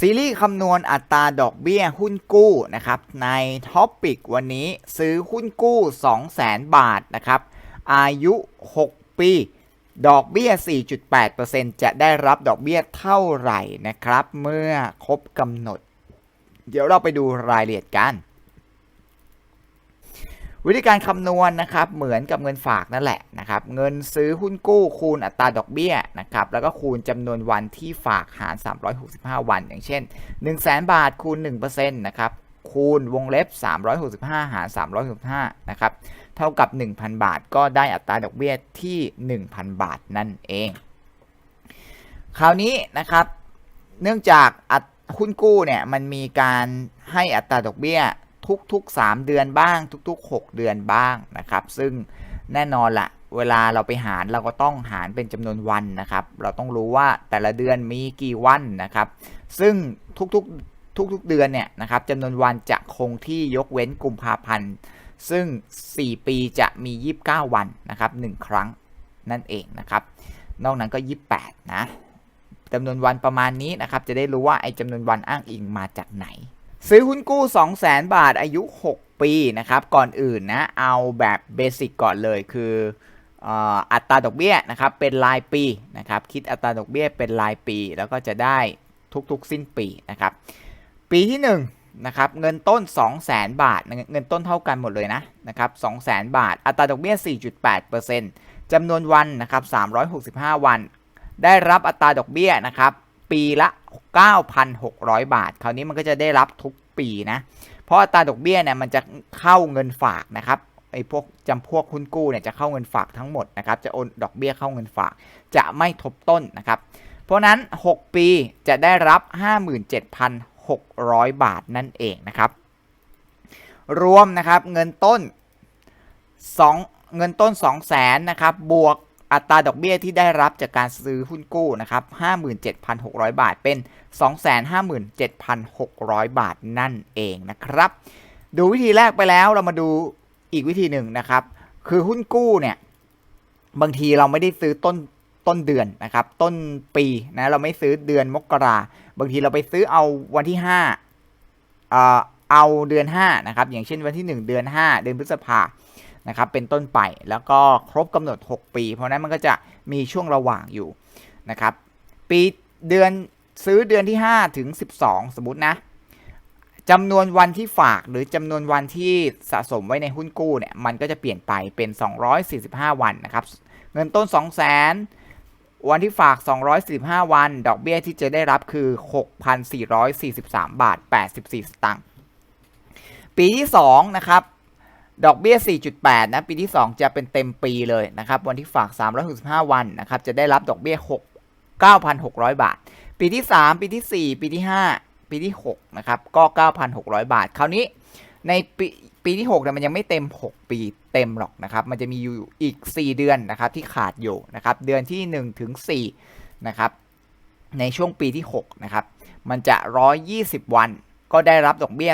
ซีรีส์คำนวณอัตราดอกเบี้ยหุ้นกู้นะครับในท็อปปิกวันนี้ซื้อหุ้นกู้ 200,000 บาทนะครับอายุ 6 ปี ดอกเบี้ย 4.8%จะได้รับดอกเบี้ยเท่าไหร่นะครับ เมื่อครบกำหนด เดี๋ยวเราไปดูรายละเอียดกัน วิธีการคำนวณนะครับเหมือนกับเงินฝากนั่นแหละนะครับเงินซื้อหุ้นกู้คูณอัตราดอกเบี้ยนะครับแล้วก็คูณจำนวนวันที่ฝากหาร 365 วัน อย่างเช่น 1 0 0 0 0 0 บาทคูณ1%นะครับคูณวงเล็บ 365 หาร 365 นะครับ เท่ากับ 1,000 บาท ก็ได้อัตราดอกเบี้ยที่ 1,000 บาทนั่นเอง คราวนี้นะครับ เนื่องจากหุ้นกู้เนี่ย มันมีการให้อัตราดอกเบี้ย ทุกๆ 3 เดือนบ้าง ทุก ๆ 6 เดือนบ้างนะครับ ซึ่งแน่นอนละเวลาเราไปหารเราก็ต้องหารเป็นจำนวนวันนะครับ เราต้องรู้ว่าแต่ละเดือนมีกี่วันนะครับ ซึ่งทุกๆทุกๆเดือนเนี่ยนะครับจำนวนวันจะคงที่ยกเว้นกุมภาพันธ์ซึ่ง 4 ปีจะมี 29 วันนะครับ1ครั้งนั่นเองนะครับ นอกนั้นก็ 28 นะจำนวนวันประมาณนี้นะครับ จะได้รู้ว่าไอ้จำนวนวันอ้างอิงมาจากไหน ซื้อหุ้นกู้ 200,000บาทอายุ 6 ปีนะครับ ก่อนอื่นนะ เอาแบบเบสิกก่อนเลยคืออัตราดอกเบี้ยนะครับเป็นรายปีนะครับ คิดอัตราดอกเบี้ยเป็นรายปี แล้วก็จะได้ทุกๆสิ้นปีนะครับ ปีที่1นะครับเงินต้น 200,000บาท เงินต้นเท่ากันหมดเลยนะนะครับ200,000บาท อัตราดอกเบี้ย 4.8%จำนวนวันนะครับ365 วัน ได้รับอัตราดอกเบี้ยนะครับ ปีละ 9,600 บาท คราวนี้มันก็จะได้รับทุกปีนะ เพราะอัตราดอกเบี้ยเนี่ยมันจะเข้าเงินฝากนะครับไอ้พวกจำพวกหุ้นกู้เนี่ยจะเข้าเงินฝากทั้งหมดนะครับจะโอนดอกเบี้ยเข้าเงินฝาก จะไม่ทบต้นนะครับ เพราะนั้น 6 ปีจะได้รับ 57,600 บาทนั่นเองนะครับ รวมนะครับเงินต้น 2 เงินต้น 2 0 0 0 0นนะครับบวก อัตราดอกเบี้ยที่ได้รับจากการซื้อหุ้นกู้นะครับ 57,600 บาทเป็น 257,600 บาทนั่นเองนะครับ ดูวิธีแรกไปแล้วเรามาดูอีกวิธีหนึ่งนะครับ คือหุ้นกู้เนี่ยบางทีเราไม่ได้ซื้อต้นต้นเดือนนะครับ ต้นปีนะเราไม่ซื้อเดือนมกราบางทีเราไปซื้อเอาวันที่5เอ่อเอาเดือน5นะครับอย่างเช่นวันที่ 1 เดือน 5 เดือนพฤษภา นะครับเป็นต้นไปแล้วก็ครบกำหนด 6 ปี เพราะนั้นมันก็จะมีช่วงระหว่างอยู่นะครับปีเดือนซื้อเดือนที่ 5 ถึง 12 สมมตินะจำนวนวันที่ฝากหรือจำนวนวันที่สะสมไว้ในหุ้นกู้เนี่ยมันก็จะเปลี่ยนไปเป็น 245 วันนะครับเงินต้น 2 0 0 0 0 0 วันที่ฝาก 245 วัน ดอกเบี้ยที่จะได้รับคือ 6,443 บาท 84 สตางค์ปีที่ 2 นะครับ ดอกเบี้ย 4.8 นะ ปีที่ 2 จะเป็นเต็มปีเลยนะครับ วันที่ฝาก 365 วันนะครับ จะได้รับดอกเบี้ย 6 9,600 บาท ปีที่ 3 ปีที่ 4 ปีที่ 5 ปีที่ 6 นะครับ ก็ 9,600 บาท คราวนี้ในปีปีที่6เนี่ยมันยังไม่เต็ม 6 ปีเต็มหรอกนะครับ มันจะมีอยู่อีก 4 เดือนนะครับที่ขาดอยู่นะครับ เดือนที่1ถึง4นะครับ ในช่วงปีที่6นะครับ มันจะ 120 วัน ก็ได้รับดอกเบี้ย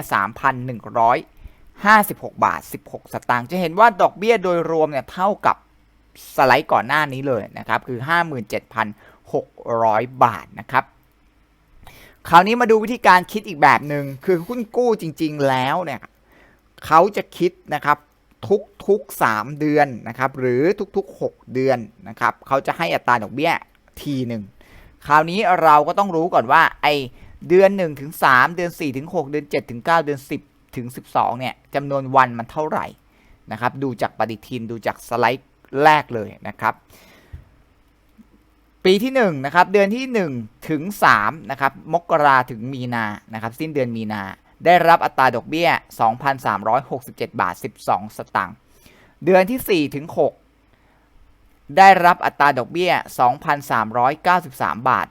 3,100 56 บาท 16 สตางค์จะเห็นว่าดอกเบี้ยโดยรวมเนี่ยเท่ากับสไลด์ก่อนหน้านี้เลยนะครับ คือ 57,600 บาทนะครับคราวนี้มาดูวิธีการคิดอีกแบบหนึ่งคือหุ้นกู้จริง ๆ แล้วเนี่ยเขาจะคิดนะครับทุกๆ3เดือนนะครับ หรือทุกๆ 6 เดือนนะครับเขาจะให้อัตราดอกเบี้ยทีหนึ่งคราวนี้เราก็ต้องรู้ก่อนว่าไอเดือน1ถึง3เดือน4ถึง6เดือน7ถึง9เดือน10 ถึง 12 เนี่ยจำนวนวันมันเท่าไหร่นะครับ ดูจากปฏิทินดูจากสไลด์แรกเลยนะครับ ปีที่ 1 นะครับ เดือนที่ 1 ถึง 3 นะครับ มกราถึงมีนานะครับ สิ้นเดือนมีนา ได้รับอัตราดอกเบี้ย 2,367 บาท 12 สตางค์ เดือนที่ 4 ถึง 6 ได้รับอัตราดอกเบี้ย 2,393 บาท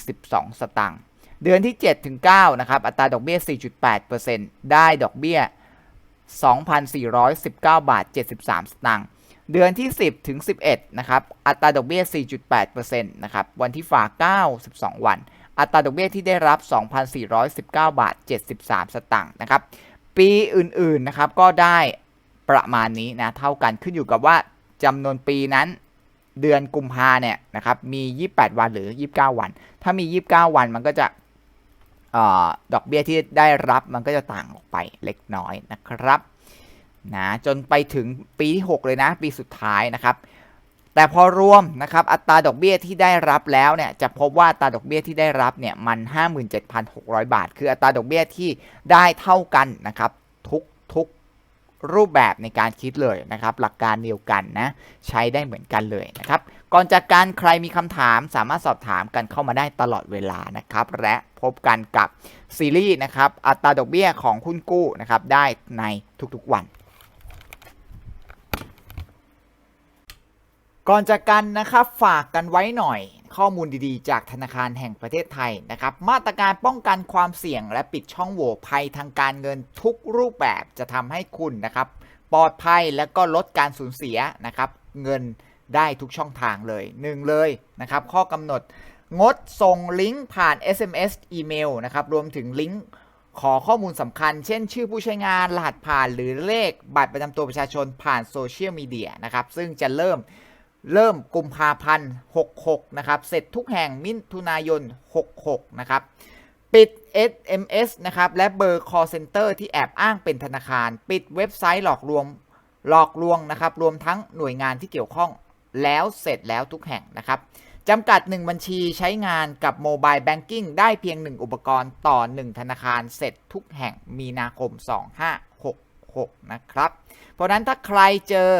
42 สตางค์ เดือนที่7ถึง9นะครับ อัตราดอกเบี้ย 4.8%ได้ดอกเบี้ย 2,419 บาท 73 สตางค์ เดือนที่ 10ถึง11 นะครับ อัตราดอกเบี้ย 4.8%นะครับ วันที่ฝาก92วัน อัตราดอกเบี้ยที่ได้รับ 2,419 บาท 73 สตางค์นะครับ ปีอื่นๆ นะครับ ก็ได้ประมาณนี้นะ เท่ากันขึ้นอยู่กับว่าจำนวนปีนั้นเดือนกุมภาเนี่ยนะครับมี 28 วันหรือ 29 วัน ถ้ามี 29 วันมันก็จะ ดอกเบี้ยที่ได้รับมันก็จะต่างออกไปเล็กน้อยนะครับนะจนไปถึงปีที่ 6 เลยนะ ปีสุดท้ายนะครับ แต่พอรวมนะครับอัตราดอกเบี้ยที่ได้รับแล้วเนี่ยจะพบว่าอัตราดอกเบี้ยที่ได้รับเนี่ยมัน 57,600 บาท คืออัตราดอกเบี้ยที่ได้เท่ากันนะครับทุกทุกรูปแบบในการคิดเลยนะครับ หลักการเดียวกันนะใช้ได้เหมือนกันเลยนะครับ ก่อนจากการใครมีคำถามสามารถสอบถามกันเข้ามาได้ตลอดเวลานะครับ และพบกันกับซีรีส์นะครับ อัตราดอกเบี้ยของหุ้นกู้นะครับ ได้ในทุกๆวัน ก่อนจากกันนะครับฝากกันไว้หน่อยข้อมูลดีๆ จากธนาคารแห่งประเทศไทยนะครับ มาตรการป้องกันความเสี่ยงและปิดช่องโหว่ภัยทางการเงินทุกรูปแบบจะทำให้คุณนะครับ ปลอดภัยและก็ลดการสูญเสียนะครับ เงิน ได้ทุกช่องทางเลยหนึ่งเลยนะครับ ข้อกำหนดงดส่งลิงก์ผ่าน SMS อีเมลนะครับ รวมถึงลิงก์ขอข้อมูลสำคัญ เช่น ชื่อผู้ใช้งานรหัสผ่านหรือเลขบัตรประจำตัวประชาชนผ่านโซเชียลมีเดียนะครับ ซึ่งจะเริ่มเริ่มกุมภาพันธ์66 นะครับ เสร็จทุกแห่งมิถุนายน 66 นะครับ ปิด SMS นะครับ และเบอร์ call center ที่แอบอ้างเป็นธนาคาร ปิดเว็บไซต์หลอกลวงหลอกลวงนะครับ รวมทั้งหน่วยงานที่เกี่ยวข้อง แล้วเสร็จแล้วทุกแห่งนะครับจำกัด 1 บัญชีใช้งานกับโมบายแบงกิ้งได้เพียง 1 อุปกรณ์ต่อ 1 ธนาคารเสร็จทุกแห่งมีนาคม 2566 นะครับ เพราะนั้นถ้าใครเจอ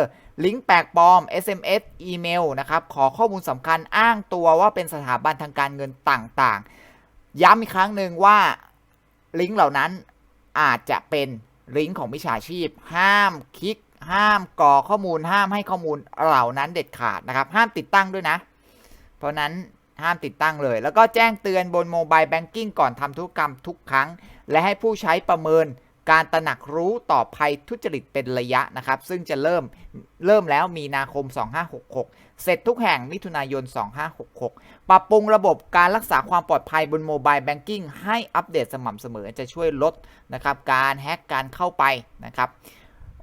ลิงก์แปลกปลอม SMS อีเมลนะครับ ขอข้อมูลสำคัญอ้างตัวว่าเป็นสถาบันทางการเงินต่างๆ ย้ำอีกครั้งหนึ่งว่าลิงก์เหล่านั้นอาจจะเป็นลิงก์ของมิจฉาชีพ ห้ามคลิก ห้ามกรอกข้อมูลห้ามให้ข้อมูลเหล่านั้นเด็ดขาดนะครับ ห้ามติดตั้งด้วยนะ เพราะนั้นห้ามติดตั้งเลย แล้วก็แจ้งเตือนบนโมบายแบงกิ้งก่อนทำธุรกรรมทุกครั้ง และให้ผู้ใช้ประเมินการตระหนักรู้ต่อภัยทุจริตเป็นระยะนะครับ ซึ่งจะเริ่มเริ่มแล้วมีนาคม 2566 เสร็จทุกแห่งมิถุนายน 2566 ปรับปรุงระบบการรักษาความปลอดภัยบนโมบายแบงกิ้งให้อัปเดตสม่ำเสมอจะช่วยลดนะครับการแฮ็กการเข้าไปนะครับ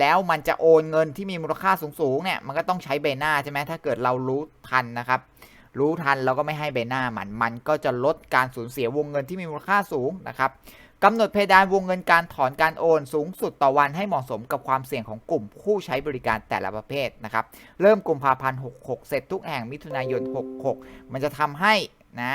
แล้วมันจะโอนเงินที่มีมูลค่าสูงๆเนี่ยมันก็ต้องใช้ใบหน้าใช่ไหมถ้าเกิดเรารู้ทันนะครับ รู้ทันเราก็ไม่ให้ใบหน้ามัน มันก็จะลดการสูญเสียวงเงินที่มีมูลค่าสูงนะครับกำหนดเพดานวงเงินการถอนการโอนสูงสุดต่อวันให้เหมาะสมกับความเสี่ยงของกลุ่มผู้ใช้บริการแต่ละประเภทนะครับเริ่มกุมภาพันธ์66 เสร็จทุกแห่งมิถุนายน 66 มันจะทำให้นะ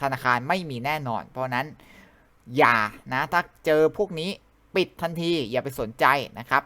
ธนาคารไม่มีแน่นอน เพราะนั้นอย่านะถ้าเจอพวกนี้ปิดทันทีอย่าไปสนใจนะครับ